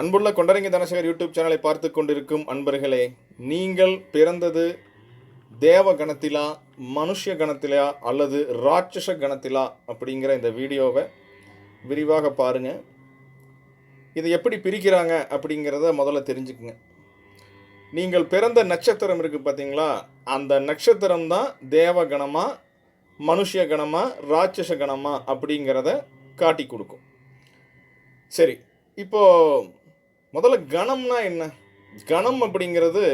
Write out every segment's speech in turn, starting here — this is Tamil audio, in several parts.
அன்புள்ள கொண்டரங்க தனசேகர் யூடியூப் சேனலை பார்த்து கொண்டிருக்கும் அன்பர்களே நீங்கள் பிறந்தது தேவ கணத்திலா மனுஷ கணத்திலா அல்லது ராட்சச கணத்திலா அப்படிங்கிற இந்த வீடியோவை விரிவாக பாருங்கள் இதை எப்படி பிரிக்கிறாங்க அப்படிங்கிறத முதல்ல தெரிஞ்சுக்குங்க. நீங்கள் பிறந்த நட்சத்திரம் இருக்குது பார்த்தீங்களா அந்த நட்சத்திரம் தான் தேவ கணமா மனுஷ கணமா ராட்சச கணமா அப்படிங்கிறத காட்டி கொடுக்கும். சரி இப்போது முதல்ல கணம்னா என்ன? கணம் அப்படிங்கிறது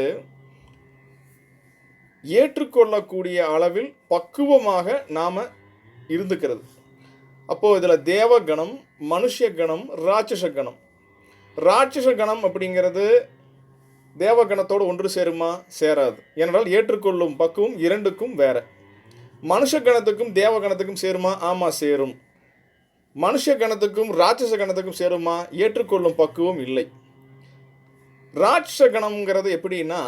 ஏற்றுக்கொள்ளக்கூடிய அளவில் பக்குவமாக நாம் இருந்துக்கிறது. அப்போது இதில் தேவ கணம் மனுஷ கணம் ராட்சச கணம் ராட்சச கணம் அப்படிங்கிறது தேவகணத்தோடு ஒன்று சேருமா? சேராது. ஏனென்றால் ஏற்றுக்கொள்ளும் பக்குவம் இரண்டுக்கும் வேற. மனுஷ கணத்துக்கும் தேவ கணத்துக்கும் சேருமா? ஆமாம் சேரும். மனுஷ கணத்துக்கும் ராட்சச கணத்துக்கும் சேருமா? ஏற்றுக்கொள்ளும் பக்குவம் இல்லை. ராட்சகணம்ங்கிறது எப்படின்னா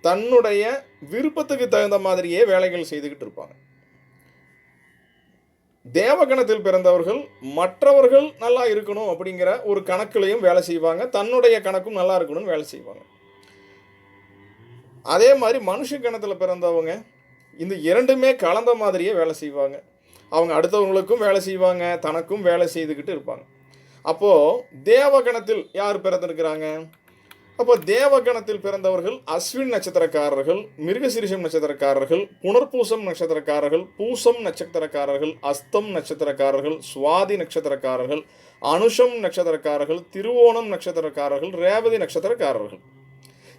தன்னுடைய விருப்பத்துக்கு தகுந்த மாதிரியே வேலைகள் செய்துக்கிட்டு இருப்பாங்க. தேவகணத்தில் பிறந்தவர்கள் மற்றவர்கள் நல்லா இருக்கணும் அப்படிங்கிற ஒரு கணக்குலையும் வேலை செய்வாங்க. தன்னுடைய கணக்கும் நல்லா இருக்கணும்னு வேலை செய்வாங்க. அதே மாதிரி மனுஷ கணத்தில் பிறந்தவங்க இந்த இரண்டுமே கலந்த மாதிரியே வேலை செய்வாங்க. அவங்க அடுத்தவங்களுக்கும் வேலை செய்வாங்க தனக்கும் வேலை செய்துக்கிட்டு இருப்பாங்க. அப்போது தேவகணத்தில் யார் பிறந்திருக்கிறாங்க? அப்போ தேவகணத்தில் பிறந்தவர்கள் அஸ்வின் நட்சத்திரக்காரர்கள் மிருகசிரிஷம் நட்சத்திரக்காரர்கள் புனர்பூசம் நட்சத்திரக்காரர்கள் பூசம் நட்சத்திரக்காரர்கள் அஸ்தம் நட்சத்திரக்காரர்கள் சுவாதி நட்சத்திரக்காரர்கள் அனுஷம் நட்சத்திரக்காரர்கள் திருவோணம் நட்சத்திரக்காரர்கள் ரேவதி நட்சத்திரக்காரர்கள்.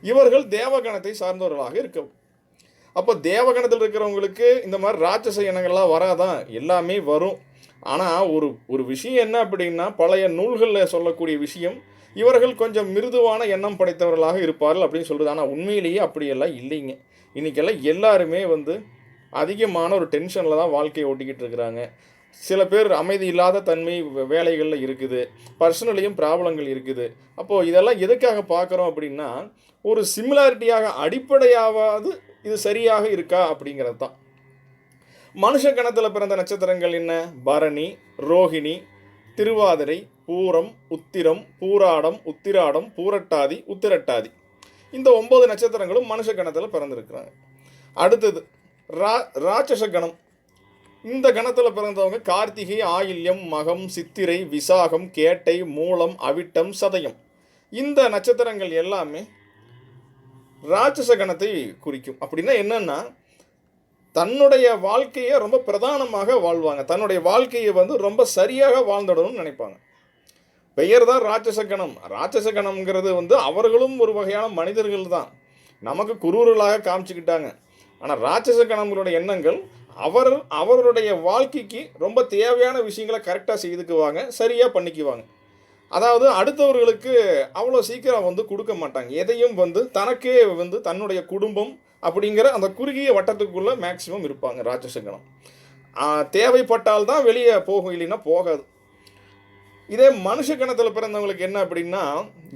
இவர்கள் தேவகணத்தை சார்ந்தவர்களாக இருக்கும் அப்போ தேவகணத்தில் இருக்கிறவங்களுக்கு இந்த மாதிரி ராட்சச இனங்கள்லாம் வராதான் எல்லாமே வரும். ஆனால் ஒரு ஒரு விஷயம் என்ன அப்படின்னா பழைய நூல்களில் சொல்லக்கூடிய விஷயம் இவர்கள் கொஞ்சம் மிருதுவான எண்ணம் படைத்தவர்களாக இருப்பார்கள் அப்படின்னு சொல்கிறது ஆனால் உண்மையிலேயே அப்படியெல்லாம் இல்லைங்க. இன்றைக்கெல்லாம் எல்லாருமே வந்து அதிகமான ஒரு டென்ஷனில் தான் வாழ்க்கையை ஓட்டிக்கிட்டு இருக்கிறாங்க. சில பேர் அமைதி இல்லாத தன்மை வே- வேலைகளில் இருக்குது. பர்சனலையும் ப்ராப்ளங்கள் இருக்குது. அப்போது இதெல்லாம் எதுக்காக பார்க்குறோம் அப்படின்னா ஒரு சிமிலாரிட்டியாக அடிப்படையாவது இது சரியாக இருக்கா அப்படிங்கிறது தான் மனுஷ கணத்தில் பிறந்த நட்சத்திரங்கள் என்ன? பரணி ரோஹிணி திருவாதிரை பூரம் உத்திரம் பூராடம் உத்திராடம் பூரட்டாதி உத்திரட்டாதி. இந்த ஒம்பது நட்சத்திரங்களும் மனுஷ கணத்தில் பிறந்திருக்கிறாங்க. அடுத்தது ரா ராட்சச கணம். இந்த கணத்தில் பிறந்தவங்க கார்த்திகை ஆயில்யம் மகம் சித்திரை விசாகம் கேட்டை மூலம் அவிட்டம் சதயம். இந்த நட்சத்திரங்கள் எல்லாமே ராட்சச கணத்தை குறிக்கும். அப்படின்னா என்னென்னா தன்னுடைய வாழ்க்கையை ரொம்ப பிரதானமாக வாழ்வாங்க. தன்னுடைய வாழ்க்கையை வந்து ரொம்ப சரியாக வாழ்ந்துடணும்னு நினைப்பாங்க. பெயர் தான் ராட்சச கணம் ராட்சச கணம்ங்கிறது வந்து அவர்களும் ஒரு வகையான மனிதர்கள் தான். நமக்கு குரூர்களாக காமிச்சுக்கிட்டாங்க. ஆனால் ராட்சச கணங்களுடைய எண்ணங்கள் அவர் அவருடைய வாழ்க்கைக்கு ரொம்ப தேவையான விஷயங்களை கரெக்டாக செய்துக்குவாங்க சரியாக பண்ணிக்குவாங்க. அதாவது அடுத்தவர்களுக்கு அவ்வளோ சீக்கிரம் வந்து கொடுக்க மாட்டாங்க. எதையும் வந்து தனக்கே வந்து தன்னுடைய குடும்பம் அப்படிங்கிற அந்த குறுகிய வட்டத்துக்குள்ளே மேக்சிமம் இருப்பாங்க ராட்சச கணம் தேவைப்பட்டால் தான் வெளியே போகும் இல்லைன்னா போகாது. இதே மனுஷ கணத்தில் பிறந்தவங்களுக்கு என்ன அப்படின்னா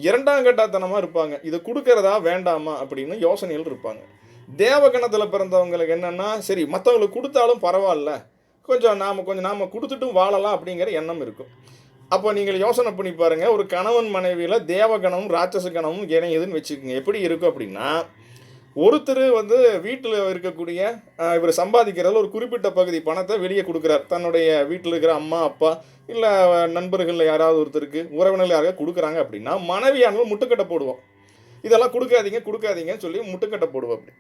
இரண்டாம் கட்டாத்தனமாக இருப்பாங்க. இதை கொடுக்கறதா வேண்டாமா அப்படின்னு யோசனைகள் இருப்பாங்க. தேவ கணத்தில் பிறந்தவங்களுக்கு என்னென்னா சரி மற்றவங்களுக்கு கொடுத்தாலும் பரவாயில்ல. கொஞ்சம் நாம் கொஞ்சம் நாம் கொடுத்துட்டும் வாழலாம் அப்படிங்கிற எண்ணம் இருக்கும். அப்போ நீங்கள் யோசனை பண்ணி பாருங்கள் ஒரு கணவன் மனைவியில் தேவகணமும் ராட்சச கணமும் இணையுதுன்னு வச்சுக்கோங்க. எப்படி இருக்கும் அப்படின்னா ஒருத்தர் வந்து வீட்டில் இருக்கக்கூடிய இவர் சம்பாதிக்கிறதுல ஒரு குறிப்பிட்ட பகுதி பணத்தை வெளியே கொடுக்குறார். தன்னுடைய வீட்டில் இருக்கிற அம்மா அப்பா இல்லை நண்பர்களில் யாராவது ஒருத்தருக்கு உறவினர்கள் யாராவது கொடுக்குறாங்க அப்படின்னா மனைவியானவங்க முட்டுக்கட்டை போடுவோம். இதெல்லாம் கொடுக்காதீங்க கொடுக்காதீங்கன்னு சொல்லி முட்டுக்கட்டை போடுவோம் அப்படி.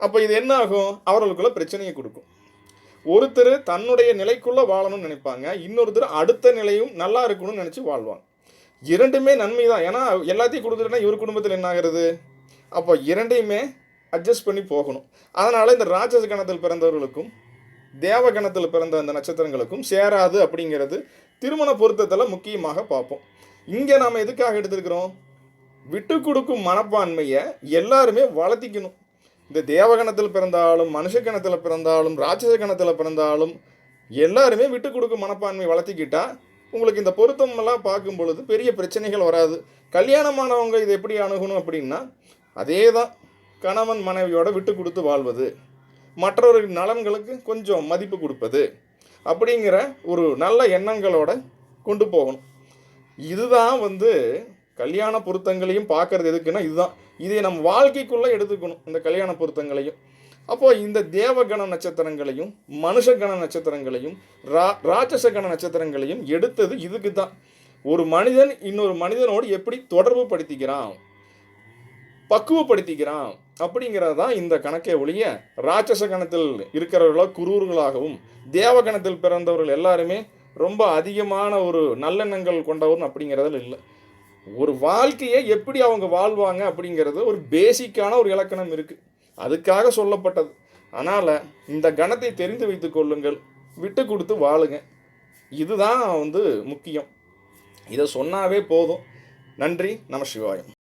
அப்போ இது என்ன ஆகும்? அவர்களுக்குள்ள பிரச்சனையை கொடுக்கும். ஒருத்தர் தன்னுடைய நிலைக்குள்ளே வாழணும்னு நினைப்பாங்க. இன்னொருத்தர் அடுத்த நிலையும் நல்லா இருக்கணும்னு நினச்சி வாழ்வாங்க. இரண்டுமே நன்மை தான் ஏன்னா எல்லாத்தையும் கொடுத்துட்டுனா இவர் குடும்பத்தில் என்ன ஆகிறது? அப்போ இரண்டையுமே அட்ஜஸ்ட் பண்ணி போகணும். அதனால் இந்த ராட்சச கணத்தில் பிறந்தவர்களுக்கும் தேவ கணத்தில் பிறந்த அந்த நட்சத்திரங்களுக்கும் சேராது அப்படிங்கிறது திருமண பொருத்தத்தில் முக்கியமாக பார்ப்போம். இங்கே நாம் எதுக்காக எடுத்திருக்கிறோம்? விட்டு கொடுக்கும் மனப்பான்மையை எல்லாருமே வளர்த்திக்கணும். இந்த தேவகணத்தில் பிறந்தாலும் மனுஷ கணத்தில் பிறந்தாலும் ராட்சச கணத்தில் பிறந்தாலும் எல்லாருமே விட்டு கொடுக்கும் மனப்பான்மை வளர்த்திக்கிட்டா உங்களுக்கு இந்த பொருத்தம் எல்லாம் பார்க்கும் பொழுது பெரிய பிரச்சனைகள் வராது. கல்யாணமானவங்க இது எப்படி அணுகணும் அப்படின்னா அதே தான் கணவன் மனைவியோட விட்டு கொடுத்து வாழ்வது. மற்றவர்கள் நலன்களுக்கு கொஞ்சம் மதிப்பு கொடுப்பது. அப்படிங்கிற ஒரு நல்ல எண்ணங்களோட கொண்டு போகணும். இதுதான் வந்து கல்யாண பொருத்தங்களையும் பார்க்கறது எதுக்குன்னா இதுதான். இதை நம்ம வாழ்க்கைக்குள்ளே எடுத்துக்கணும் இந்த கல்யாண பொருத்தங்களையும். அப்போ இந்த தேவகண நட்சத்திரங்களையும் மனுஷகண நட்சத்திரங்களையும் ரா ராட்சச கண நட்சத்திரங்களையும் எடுத்தது இதுக்கு தான் ஒரு மனிதன் இன்னொரு மனிதனோடு எப்படி தொடர்பு படுத்திக்கிறான் பக்குவப்படுத்திக்கிறான் அப்படிங்கிறது தான் இந்த கணக்கை ஒழிய ராட்சச கணத்தில் இருக்கிறவர்களோ குரூர்களாகவும் தேவ கணத்தில் பிறந்தவர்கள் எல்லாருமே ரொம்ப அதிகமான ஒரு நல்லெண்ணங்கள் கொண்டவன் அப்படிங்கிறதுல இல்லை. ஒரு வாழ்க்கையை எப்படி அவங்க வாழ்வாங்க அப்படிங்கிறது ஒரு பேசிக்கான ஒரு இலக்கணம் இருக்குது அதுக்காக சொல்லப்பட்டது. அதனால் இந்த கணத்தை தெரிந்து வைத்து கொள்ளுங்கள். விட்டு கொடுத்து வாழுங்க. இதுதான் வந்து முக்கியம். இதை சொன்னாவே போதும். நன்றி. நம சிவாயம்.